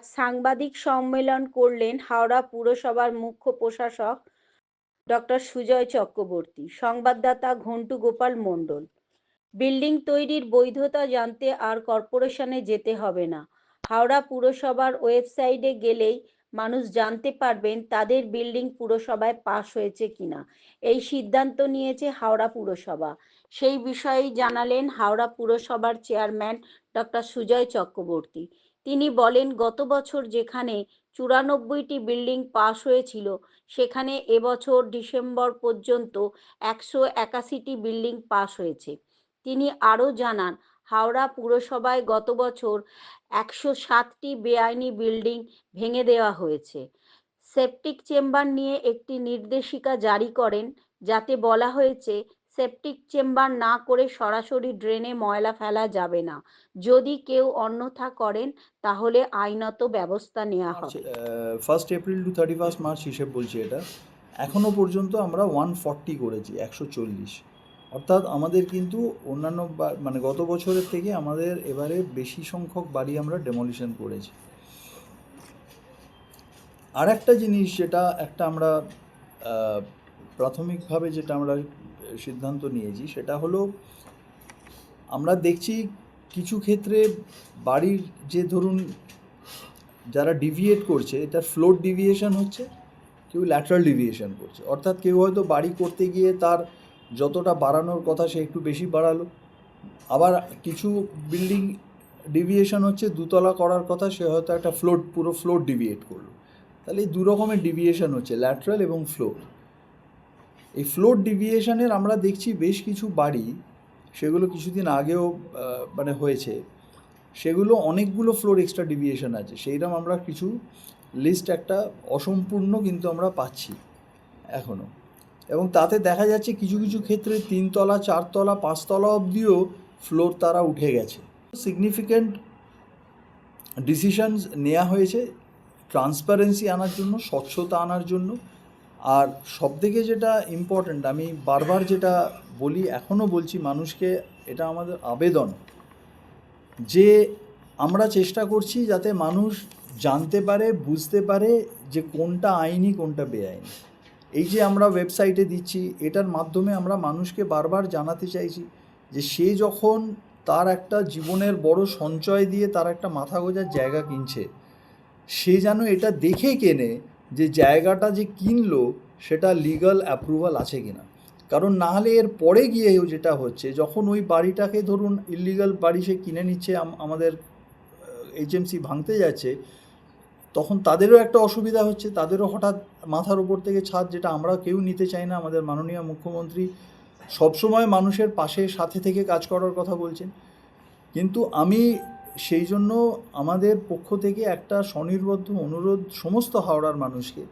আজ সাংবাদিক সম্মেলন করলেন হাওড়া পুরসভার মুখ্য প্রশাসক ডক্টর সুজয় চক্রবর্তী, সংবাদদাতা ঘন্টু গোপাল মণ্ডল। বিল্ডিং তৈরির বৈধতা জানতে আর কর্পোরেশনে যেতে হবে না। হাওড়া পুরসভার ওয়েবসাইটে গেলেই মানুষ জানতে পারবেন তাদের বিল্ডিং পুরসভায় পাশ হয়েছে কিনা। এই সিদ্ধান্ত নিয়েছে হাওড়া পুরসভা। সেই বিষয়েই জানালেন হাওড়া পুরসভার চেয়ারম্যান ডক্টর সুজয় চক্রবর্তী। তিনি বলেন, গত বছর যেখানে চুরানব্বইটি বিল্ডিং পাশ হয়েছিল, সেখানে এবছর ডিসেম্বর পর্যন্ত একশো একাশিটি বিল্ডিং পাশ হয়েছে। তিনি আরও জানান, হাওড়া পুরসভায় গত বছর একশো সাতটি বেআইনি বিল্ডিং ভেঙে দেওয়া হয়েছে। সেপটিক চেম্বার নিয়ে একটি নির্দেশিকা জারি করেন, যাতে বলা হয়েছে সেপটিক চেম্বার না করে সরাসরি ড্রেনে ময়লা ফেলা যাবে না। যদি কেউ অন্যথা করেন তাহলে আইনত ব্যবস্থা নেওয়া হবে। First April to thirty first March হিসেব বলছি এটা। এখনও পর্যন্ত আমরা ওয়ান ফর্টি করেছি একশো চল্লিশ। অর্থাৎ আমাদের কিন্তু অন্যান্য মানে গত বছরের থেকে আমাদের এবারে বেশি সংখ্যক বাড়ি আমরা ডেমলিশন করেছি। আর একটা জিনিস যেটা একটা আমরা প্রাথমিকভাবে যেটা আমরা সিদ্ধান্ত নিয়েছি, সেটা হলো আমরা দেখছি কিছু ক্ষেত্রে বাড়ির যে ধরুন যারা ডিভিয়েট করছে এটা ফ্লোর ডিভিয়েশন হচ্ছে, কেউ ল্যাটারাল ডিভিয়েশন করছে। অর্থাৎ কেউ হয়তো বাড়ি করতে গিয়ে তার যতটা বাড়ানোর কথা সে একটু বেশি বাড়ালো। আবার কিছু বিল্ডিং ডিভিয়েশন হচ্ছে, দুতলা করার কথা সে হয়তো একটা ফ্লোর পুরো ফ্লোর ডিভিয়েট করল। তাহলে এই দু রকমের ডিভিয়েশন হচ্ছে ল্যাটারাল এবং ফ্লোর এই ফ্লোর ডিভিয়েশনের আমরা দেখছি বেশ কিছু বাড়ি, সেগুলো কিছুদিন আগেও মানে হয়েছে। সেগুলো অনেকগুলো ফ্লোর এক্সট্রা ডিভিয়েশন আছে। সেইরকম আমরা কিছু লিস্ট একটা অসম্পূর্ণ কিন্তু আমরা পাচ্ছি এখনও এবং তাতে দেখা যাচ্ছে কিছু কিছু ক্ষেত্রে তিনতলা, চারতলা, পাঁচতলা অবধিও ফ্লোর তারা উঠে গেছে। সিগনিফিক্যান্ট ডিসিশনস নেওয়া হয়েছে। ট্রান্সপারেন্সি আনার জন্য, স্বচ্ছতা আনার জন্য আর সবথেকে যেটা ইম্পর্ট্যান্ট আমি বারবার যেটা বলি এখনও বলছি মানুষকে, এটা আমাদের আবেদন। যে আমরা চেষ্টা করছি যাতে মানুষ জানতে পারে, বুঝতে পারে যে কোনটা আইনি, কোনটা বেআইনি। এই যে আমরা ওয়েবসাইটে দিচ্ছি, এটার মাধ্যমে আমরা মানুষকে বারবার জানাতে চাইছি যে সে যখন তার একটা জীবনের বড় সঞ্চয় দিয়ে তার একটা মাথা গোজার জায়গা কিনছে, সে যেন এটা দেখে কেনে যে জায়গাটা যে কিনলো, সেটা লিগাল অ্যাপ্রুভাল আছে কিনা। কারণ না হলে এর পরে গিয়েও যেটা হচ্ছে, যখন ওই বাড়িটাকে ধরুন ইলিগাল বাড়ি সে কিনে নিচ্ছে, আম- আমাদের এইচএমসি ভাঙতে যাচ্ছে, তখন তাদেরও একটা অসুবিধা হচ্ছে। তাদেরও হঠাৎ মাথার উপর থেকে ছাদ, যেটা আমরা কেউ নিতে চাই না, আমাদের মাননীয় মুখ্যমন্ত্রী সবসময় মানুষের পাশে, সাথে থেকে কাজ করার কথা বলছেন। কিন্তু আমি সেই জন্য আমাদের পক্ষ থেকে একটা স্বনির্বদ্ধ অনুরোধ সমস্ত হাওড়ার মানুষকে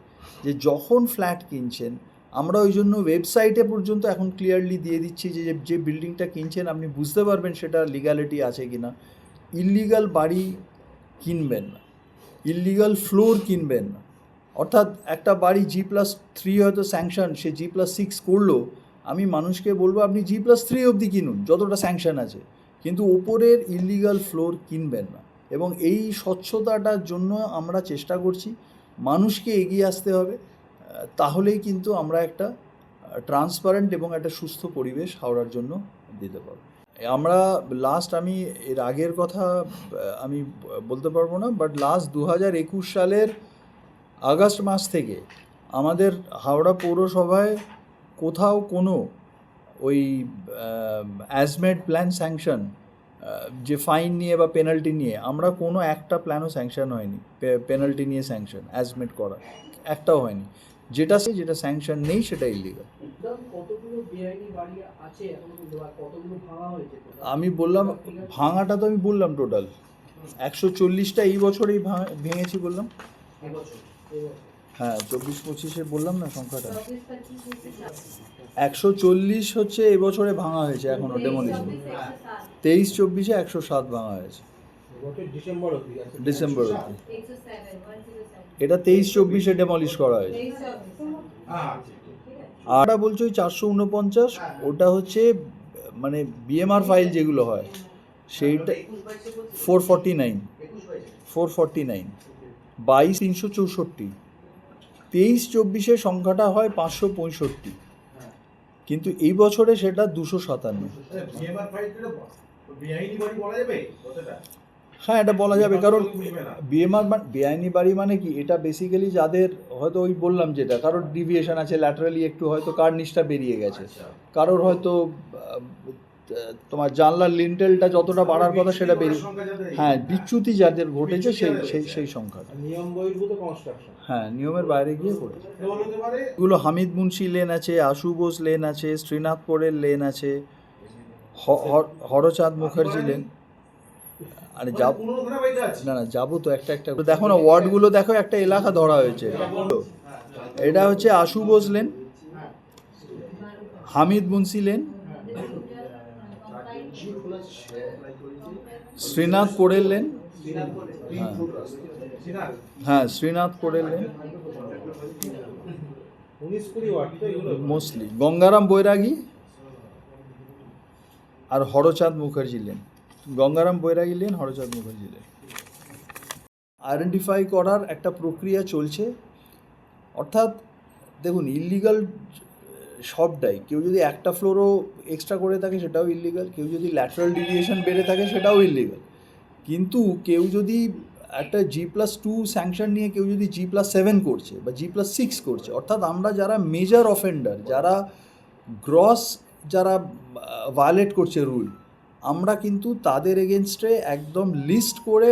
যে যখন ফ্ল্যাট কিনছেন, আমরা ওই জন্য ওয়েবসাইটে পর্যন্ত এখন ক্লিয়ারলি দিয়ে দিচ্ছি যে যে বিল্ডিংটা কিনছেন, আপনি বুঝতে পারবেন সেটা লিগ্যালিটি আছে কি না ইল্লিগাল বাড়ি কিনবেন না। ইল্লিগাল ফ্লোর কিনবেন না। অর্থাৎ একটা বাড়ি জি প্লাস থ্রি হয়তো স্যাংশন সে জি প্লাস সিক্স করল, আমি মানুষকে বলব আপনি জি প্লাস থ্রি অবধি কিনুন, যতটা স্যাংশন আছে। কিন্তু ওপরের ইলিগাল ফ্লোর কিনবেন না। এবং এই স্বচ্ছতাটার জন্য আমরা চেষ্টা করছি, মানুষকে এগিয়ে আসতে হবে, তাহলেই কিন্তু আমরা একটা ট্রান্সপারেন্ট এবং একটা সুস্থ পরিবেশ হাওড়ার জন্য দিতে পারব। আমরা লাস্ট আমি এর আগের কথা আমি বলতে পারব না বাট লাস্ট দু হাজার একুশ সালের আগস্ট মাস থেকে আমাদের হাওড়া পৌরসভায় কোথাও কোনো ওই অ্যাজমেড প্ল্যান স্যাংশন যে ফাইন নিয়ে বা পেনাল্টি নিয়ে, আমরা কোনো একটা প্ল্যানও স্যাংশন হয়নি। পেনাল্টি নিয়ে স্যাংশন অ্যাজমেড করা। একটাও হয়নি। যেটা সে যেটা স্যাংশন নেই, সেটা ইলিগাল? আমি বললাম, ভাঙাটা তো আমি বললাম টোটাল একশো চল্লিশটা এই বছরেই ভাঙ- ভেঙেছি বললাম। হ্যাঁ চব্বিশ পঁচিশে বললাম না সংখ্যাটা? একশো চল্লিশ হচ্ছে এবছরে ভাঙা হয়েছে এখনও ডেমোলিশন তেইশ চব্বিশে একশো সাত ভাঙা হয়েছে। ডিসেম্বর অবধি আছে। ডিসেম্বর অবধি। এটা তেইশ চব্বিশে ডেমলিশ করা হয়েছে। আর ওটা বলছো ওই চারশো উনপঞ্চাশ? ওটা হচ্ছে মানে বিএমআর ফাইল যেগুলো হয় সেইটা four forty nine four forty nine বাইশ তিনশো চৌষট্টি। তেইশ চব্বিশে সংখ্যাটা হয় পাঁচশো পঁয়ষট্টি কিন্তু এই বছরে সেটা দুশো সাতান্ন হ্যাঁ এটা বলা যাবে কারণ। বিএমআর বেআইনি বাড়ি মানে কি এটা বেসিক্যালি যাদের, হয়তো ওই বললাম যেটা, কারোর ডিভিয়েশন আছে ল্যাটারালি একটু হয়তো কার্নিশটা বেরিয়ে গেছে। কারোর হয়তো তোমার জানলার লিন্টেলটা যতটা বাড়ার কথা সেটা বেরিয়ে হ্যাঁ বিচ্যুতি যাদের ঘটেছে সেই সেই সেই সংখ্যাটা। হ্যাঁ নিয়মের বাইরে গিয়ে ঘটেছে। এগুলো হামিদ মুন্সি লেন আছে আশু বোস লেন আছে শ্রীনাথপুরের লেন আছে হ- হরচাঁদ মুখার্জি লেন আরে যাব বাড়িতে আছে। না না যাব তো একটা একটা দেখো না ওয়ার্ডগুলো দেখো একটা এলাকা ধরা হয়েছে। এটা হচ্ছে Ashu Bose lane Hamid Munshi lane Srinath Korel lane হ্যাঁ শ্রীনাথ কোড়েল লেন উনিশ কুড়ি ওয়াট তো এগুলো মোস্টলি গঙ্গারাম বৈরাগী আর Harchand Mukherjee lane. Gangaram Bairagi lane, Harchand Mukherjee lane. Identify করার একটা প্রক্রিয়া চলছে। অর্থাৎ দেখুন, ইলিগাল সবটাই। কেউ যদি একটা ফ্লোরও এক্সট্রা করে থাকে, সেটাও ইলিগাল কেউ যদি ল্যাটারাল ডিভিয়েশন বেড়ে থাকে, সেটাও ইলিগাল কিন্তু কেউ যদি একটা জি প্লাস টু স্যাংশন নিয়ে কেউ যদি জি প্লাস সেভেন করছে বা জি প্লাস সিক্স করছে, অর্থাৎ আমরা যারা মেজর অফেন্ডার যারা গ্রস যারা ভায়োলেট করছে রুল আমরা কিন্তু তাদের এগেনস্টে একদম লিস্ট করে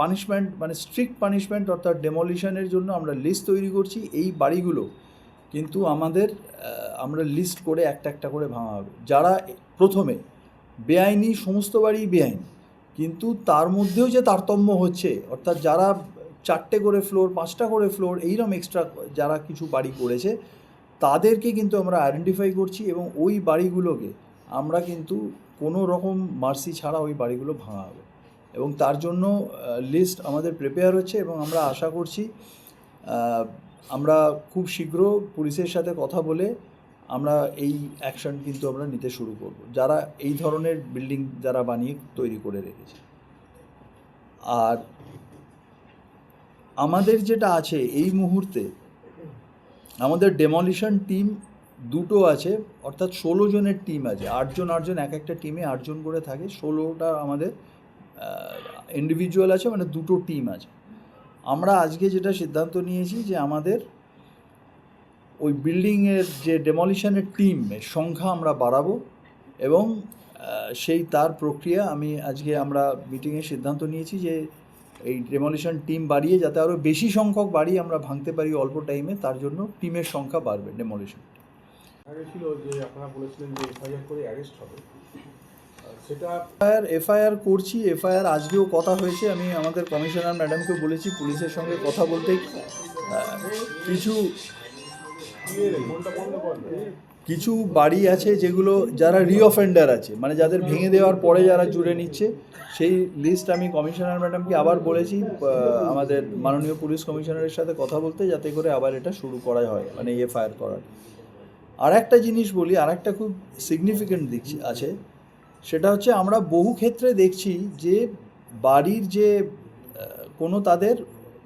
পানিশমেন্ট মানে স্ট্রিক্ট পানিশমেন্ট অর্থাৎ ডেমলিশনের জন্য আমরা লিস্ট তৈরি করছি। এই বাড়িগুলো কিন্তু আমাদের আমরা লিস্ট করে একটা একটা করে ভাঙা হবে যারা প্রথমে, বেআইনি, সমস্ত বাড়ি বেআইনি। কিন্তু তার মধ্যেও যে তারতম্য হচ্ছে, অর্থাৎ যারা চারটে করে ফ্লোর পাঁচটা করে ফ্লোর এইরকম এক্সট্রা যারা কিছু বাড়ি করেছে, তাদেরকে কিন্তু আমরা আইডেন্টিফাই করছি এবং ওই বাড়িগুলোকে আমরা কিন্তু কোনো রকম মার্সি ছাড়া ওই বাড়িগুলো ভাঙা হবে এবং তার জন্য লিস্ট আমাদের প্রিপেয়ার হচ্ছে এবং আমরা আশা করছি আমরা খুব শীঘ্র পুলিশের সাথে কথা বলে আমরা এই অ্যাকশন কিন্তু আমরা নিতে শুরু করব। যারা এই ধরনের বিল্ডিং যারা বানিয়ে তৈরি করে রেখেছে। আর আমাদের যেটা আছে এই মুহূর্তে, আমাদের ডেমলিশন টিম দুটো আছে, অর্থাৎ ষোলো জনের টিম আছে। আটজন আটজন, এক একটা টিমে আটজন করে থাকে। ষোলোটা আমাদের ইন্ডিভিজুয়াল আছে মানে দুটো টিম আছে। আমরা আজকে যেটা সিদ্ধান্ত নিয়েছি যে আমাদের ওই বিল্ডিংয়ের যে ডেমলিশনের টিম সংখ্যা আমরা বাড়াবো এবং সেই তার প্রক্রিয়া আমি আজকে আমরা মিটিংয়ে সিদ্ধান্ত নিয়েছি যে এই ডেমলিশন টিম বাড়িয়ে যাতে আরও বেশি সংখ্যক বাড়ি আমরা ভাঙতে পারি অল্প টাইমে তার জন্য টিমের সংখ্যা বাড়বে ডেমলিশন ছিল যে আপনারা বলেছিলেন যে এফআইআর করে অ্যারেস্ট হবে। সেটা এফআইআর করছি, এফআইআর আজকেও কথা হয়েছে, আমি আমাদের কমিশনার ম্যাডামকে বলেছি, পুলিশের সঙ্গে কথা বলতে। কিছু কিছু বাড়ি আছে যেগুলো যারা রিঅফেন্ডার আছে মানে যাদের ভেঙে দেওয়ার পরে যারা জুড়ে নিচ্ছে, সেই লিস্ট আমি কমিশনার ম্যাডামকে আবার বলেছি আমাদের মাননীয় পুলিশ কমিশনারের সাথে কথা বলতে, যাতে করে আবার এটা শুরু করা হয় মানে এফআইআর করার। আর একটা জিনিস বলি আর একটা খুব সিগনিফিকেন্ট দিক আছে সেটা হচ্ছে আমরা বহু ক্ষেত্রে দেখছি যে বাড়ির যে কোনো তাদের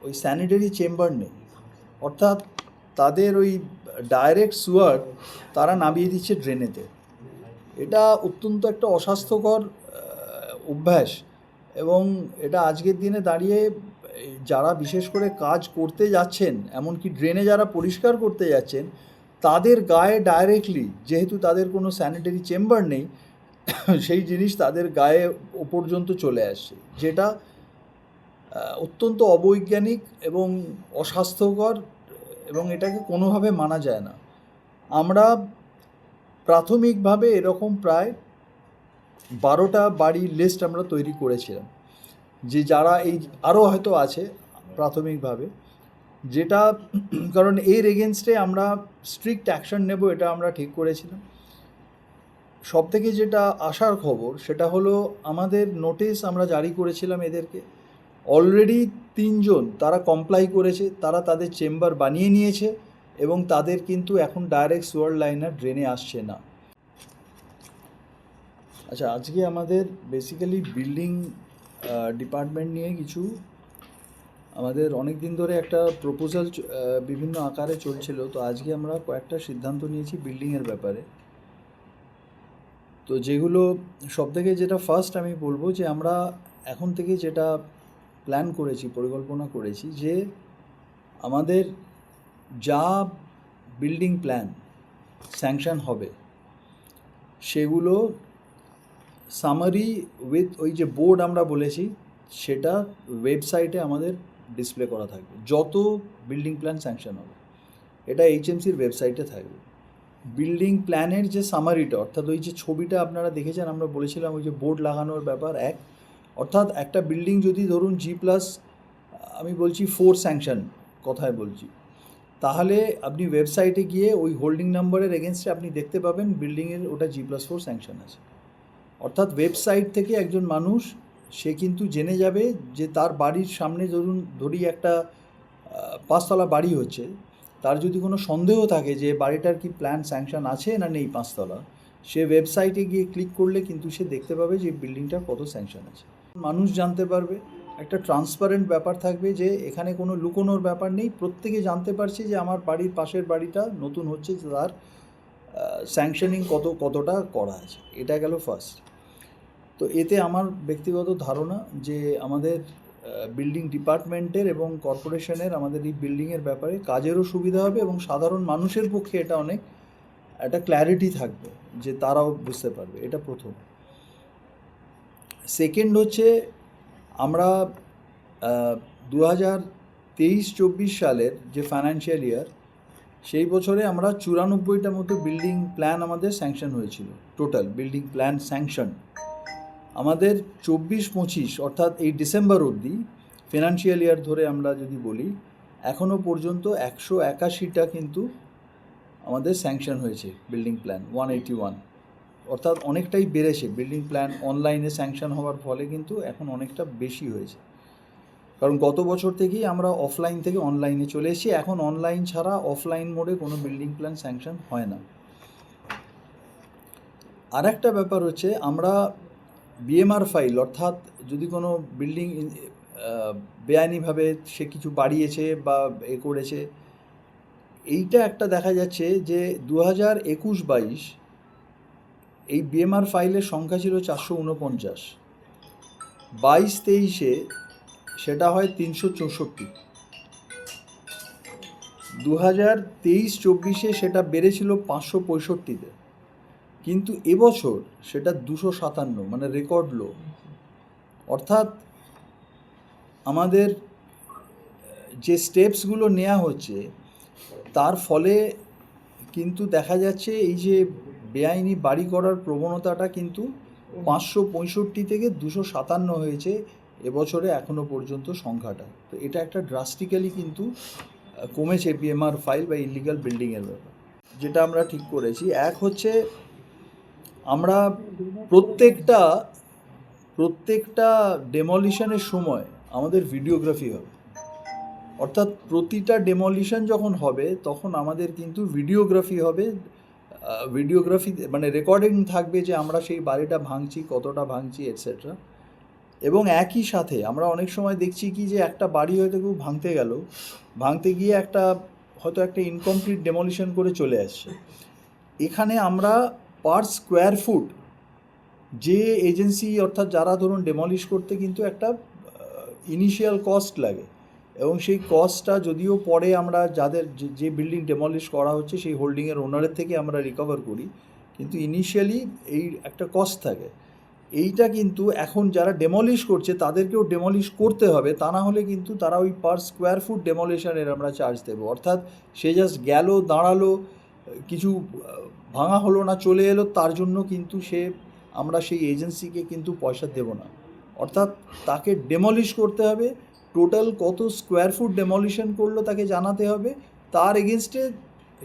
ওই স্যানিটারি চেম্বার নেই। অর্থাৎ তাদের ওই ডাইরেক্ট সুয়ার তারা নামিয়ে দিচ্ছে ড্রেনেতে এটা অত্যন্ত একটা অস্বাস্থ্যকর অভ্যাস এবং এটা আজকের দিনে দাঁড়িয়ে যারা বিশেষ করে কাজ করতে যাচ্ছেন, এমনকি ড্রেনে যারা পরিষ্কার করতে যাচ্ছেন, তাদের গায়ে ডাইরেক্টলি যেহেতু তাদের কোনো স্যানিটারি চেম্বার নেই সেই জিনিস তাদের গায়ে ও পর্যন্ত চলে আসছে যেটা অত্যন্ত অবৈজ্ঞানিক এবং অস্বাস্থ্যকর এবং এটাকে কোনোভাবে মানা যায় না। আমরা প্রাথমিকভাবে এরকম প্রায় বারোটা বাড়ির লিস্ট আমরা তৈরি করেছিলাম, যে যারা এই আরও হয়তো আছে প্রাথমিকভাবে, যেটা, কারণ এর এগেনস্টে আমরা স্ট্রিক্ট অ্যাকশন নেব এটা আমরা ঠিক করেছিলাম। সব থেকে যেটা আসার খবর, সেটা হলো আমাদের নোটিস আমরা জারি করেছিলাম এদেরকে। অলরেডি তিনজন তারা কমপ্লাই করেছে, তারা তাদের চেম্বার বানিয়ে নিয়েছে এবং তাদের কিন্তু এখন ডাইরেক্ট সুয়ার লাইনার ড্রেনে আসছে না। আচ্ছা আজকে আমাদের বেসিক্যালি বিল্ডিং ডিপার্টমেন্ট নিয়ে কিছু আমাদের অনেক দিন ধরে একটা প্রপোজাল বিভিন্ন আকারে চলছিল। তো আজকে আমরা কয়েকটা সিদ্ধান্ত নিয়েছি বিল্ডিংয়ের ব্যাপারে। তো যেগুলো সব থেকে যেটা ফার্স্ট আমি বলব যে আমরা এখন থেকে যেটা প্ল্যান করেছি, পরিকল্পনা করেছি যে আমাদের যা বিল্ডিং প্ল্যান স্যাংশন হবে, সেগুলো সামারি উইথ ওই যে বোর্ড আমরা বলেছি, সেটা ওয়েবসাইটে আমাদের ডিসপ্লে করা থাকবে, যত বিল্ডিং প্ল্যান স্যাংশন হবে, এটা এইচএমসির ওয়েবসাইটে থাকবে। বিল্ডিং প্ল্যানের যে সামারিটা অর্থাৎ ওই যে ছবিটা আপনারা দেখেছেন, আমরা বলেছিলাম ওই যে বোর্ড লাগানোর ব্যাপার এক। অর্থাৎ একটা বিল্ডিং যদি ধরুন জি প্লাস আমি বলছি ফোর স্যাংশন কথায় বলছি, তাহলে আপনি ওয়েবসাইটে গিয়ে ওই হোল্ডিং নাম্বারের এগেনস্টে আপনি দেখতে পাবেন বিল্ডিংয়ের ওটা জি প্লাস ফোর স্যাংশন আছে। অর্থাৎ ওয়েবসাইট থেকে একজন মানুষ, সে কিন্তু জেনে যাবে যে তার বাড়ির সামনে ধরুন, ধরি একটা পাঁচতলা বাড়ি হচ্ছে তার যদি কোনো সন্দেহ থাকে যে বাড়িটার কি প্ল্যান স্যাংশন আছে না নেই পাঁচতলা, সে ওয়েবসাইটে গিয়ে ক্লিক করলে কিন্তু সে দেখতে পাবে যে বিল্ডিংটা কত স্যাংশন আছে। মানুষ জানতে পারবে, একটা ট্রান্সপারেন্ট ব্যাপার থাকবে যে এখানে কোনো লুকোনোর ব্যাপার নেই, প্রত্যেকে জানতে পারছে যে আমার বাড়ির পাশের বাড়িটা নতুন হচ্ছে তার স্যাংশনিং কত, কতটা করা আছে। এটা গেল ফার্স্ট তো এতে আমার ব্যক্তিগত ধারণা যে আমাদের বিল্ডিং ডিপার্টমেন্টের এবং কর্পোরেশনের আমাদের এই বিল্ডিংয়ের ব্যাপারে কাজেরও সুবিধা হবে এবং সাধারণ মানুষের পক্ষে এটা অনেক একটা ক্ল্যারিটি থাকবে যে তারাও বুঝতে পারবে, এটা প্রথম। সেকেন্ড হচ্ছে আমরা দু হাজার তেইশ চব্বিশ সালের যে ফাইন্যান্সিয়াল ইয়ার সেই বছরে আমরা চুরানব্বইটা মতো বিল্ডিং প্ল্যান আমাদের স্যাংশন হয়েছিল টোটাল বিল্ডিং প্ল্যান স্যাংশন আমাদের চব্বিশ পঁচিশ, অর্থাৎ এই ডিসেম্বর অবধি ফিনান্সিয়াল ইয়ার ধরে আমরা যদি বলি এখনও পর্যন্ত একশো একাশিটা কিন্তু আমাদের স্যাংশন হয়েছে building plan one eighty one অর্থাৎ অনেকটাই বেড়েছে বিল্ডিং প্ল্যান অনলাইনে স্যাংশন হওয়ার ফলে কিন্তু এখন অনেকটা বেশি হয়েছে। কারণ গত বছর থেকেই আমরা অফলাইন থেকে অনলাইনে চলে এসেছি, এখন অনলাইন ছাড়া অফলাইন মোডে কোনো বিল্ডিং প্ল্যান স্যাংশন হয় না। আর একটা ব্যাপার হচ্ছে, আমরা বিএমআর ফাইল অর্থাৎ যদি কোনো বিল্ডিং বেআইনিভাবে সে কিছু বাড়িয়েছে বা এ করেছে, এইটা একটা দেখা যাচ্ছে যে দু হাজার একুশ বাইশ এই বিএমআর ফাইলের সংখ্যা ছিল চারশো উনপঞ্চাশ। বাইশ তেইশে সেটা হয় তিনশো চৌষট্টি। দু হাজার তেইশ চব্বিশে সেটা বেড়েছিল পাঁচশো পঁয়ষট্টিতে। কিন্তু এবছর সেটা দুশো সাতান্ন মানে রেকর্ড লো অর্থাৎ আমাদের, যে স্টেপসগুলো নেওয়া হচ্ছে, তার ফলে কিন্তু দেখা যাচ্ছে এই যে বেআইনি বাড়ি করার প্রবণতাটা কিন্তু পাঁচশো পঁয়ষট্টি থেকে দুশো সাতান্ন হয়েছে এবছরে এখনও পর্যন্ত সংখ্যাটা। তো এটা একটা ড্রাস্টিক্যালি কিন্তু কমেছে বিএমআর ফাইল বা ইলিগাল বিল্ডিংয়ের ব্যাপার। যেটা আমরা ঠিক করেছি। এক হচ্ছে আমরা প্রত্যেকটা প্রত্যেকটা ডেমলিশনের সময় আমাদের ভিডিওগ্রাফি হবে। অর্থাৎ প্রতিটা ডেমলিশন যখন হবে, তখন আমাদের কিন্তু ভিডিওগ্রাফি হবে। ভিডিওগ্রাফি মানে রেকর্ডিং থাকবে যে আমরা সেই বাড়িটা ভাঙছি, কতটা ভাঙছি এটসেট্রা এবং একই সাথে আমরা অনেক সময় দেখছি কি যে একটা বাড়ি হয়তো কেউ ভাঙতে গেল, ভাঙতে গিয়ে একটা, হয়তো একটা ইনকমপ্লিট ডেমলিশন করে চলে আসছে। এখানে আমরা পার স্কোয়ার ফুট, যে এজেন্সি অর্থাৎ যারা ধরুন ডেমলিশ করতে কিন্তু একটা ইনিশিয়াল কস্ট লাগে। এবং সেই কস্টটা যদিও পরে আমরা যাদের যে- বিল্ডিং ডেমলিশ করা হচ্ছে, সেই হোল্ডিংয়ের ওনারের থেকে আমরা রিকভার করি। কিন্তু ইনিশিয়ালি এই একটা কস্ট থাকে। এইটা কিন্তু এখন যারা ডেমলিশ করছে, তাদেরকেও ডেমলিশ করতে হবে। তা না হলে কিন্তু তারা ওই পার স্কোয়ার ফুট ডেমলিশনের আমরা চার্জ দেবো। অর্থাৎ সে জাস্ট গেল, দাঁড়াল কিছু ভাঙা হলো না, চলে এলো, তার জন্য কিন্তু সে, আমরা সেই এজেন্সিকে কিন্তু পয়সা দেব না। অর্থাৎ তাকে ডেমলিশ করতে হবে টোটাল কত স্কোয়ার ফুট ডেমলিশন করল তাকে জানাতে হবে, তার এগেনস্টে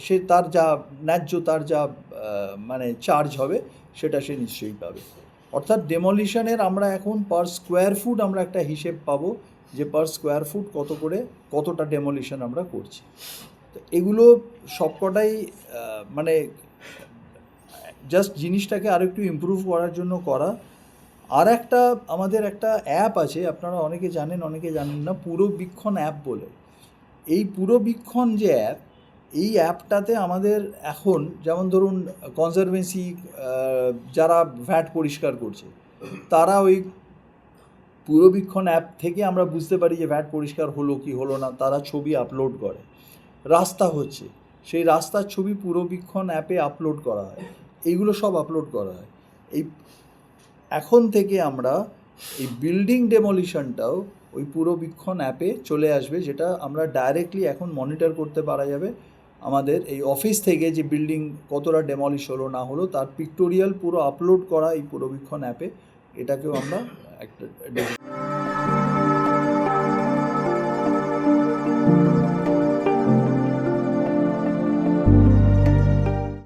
সে, তার যা ন্যায্য, তার যা মানে চার্জ হবে, সেটা সে নিশ্চয়ই পাবে। অর্থাৎ ডেমলিশনের আমরা এখন পার স্কোয়ার ফুট আমরা একটা হিসেব পাবো, যে পার স্কোয়ার ফুট কত করে, কতটা ডেমলিশন আমরা করছি। এগুলো সবকটাই মানে জাস্ট জিনিসটাকে আরেকটু ইমপ্রুভ করার জন্য করা। আর একটা আমাদের একটা অ্যাপ আছে, আপনারা অনেকে জানেন অনেকে জানেন না পুরবীক্ষণ অ্যাপ বলে। এই পুরবীক্ষণ যে অ্যাপ এই অ্যাপটাতে আমাদের এখন, যেমন ধরুন কনজারভেন্সি যারা ভ্যাট পরিষ্কার করছে, তারা ওই পুরবীক্ষণ অ্যাপ থেকে আমরা বুঝতে পারি যে ভ্যাট পরিষ্কার হলো কি হলো না, তারা ছবি আপলোড করে। রাস্তা হচ্ছে সেই রাস্তার ছবি পুরবীক্ষণ অ্যাপে আপলোড করা হয়। এইগুলো সব আপলোড করা হয়। এই এখন থেকে আমরা এই বিল্ডিং ডেমলিশনটাও ওই পুরবীক্ষণ অ্যাপে চলে আসবে, যেটা আমরা ডাইরেক্টলি এখন মনিটর করতে পারা যাবে। আমাদের এই অফিস থেকে যে বিল্ডিং কতটা ডেমলিশ হলো না হলো, তার পিক্টোরিয়াল পুরো আপলোড করা এই পুরবীক্ষণ অ্যাপে। এটাকেও আমরা একটা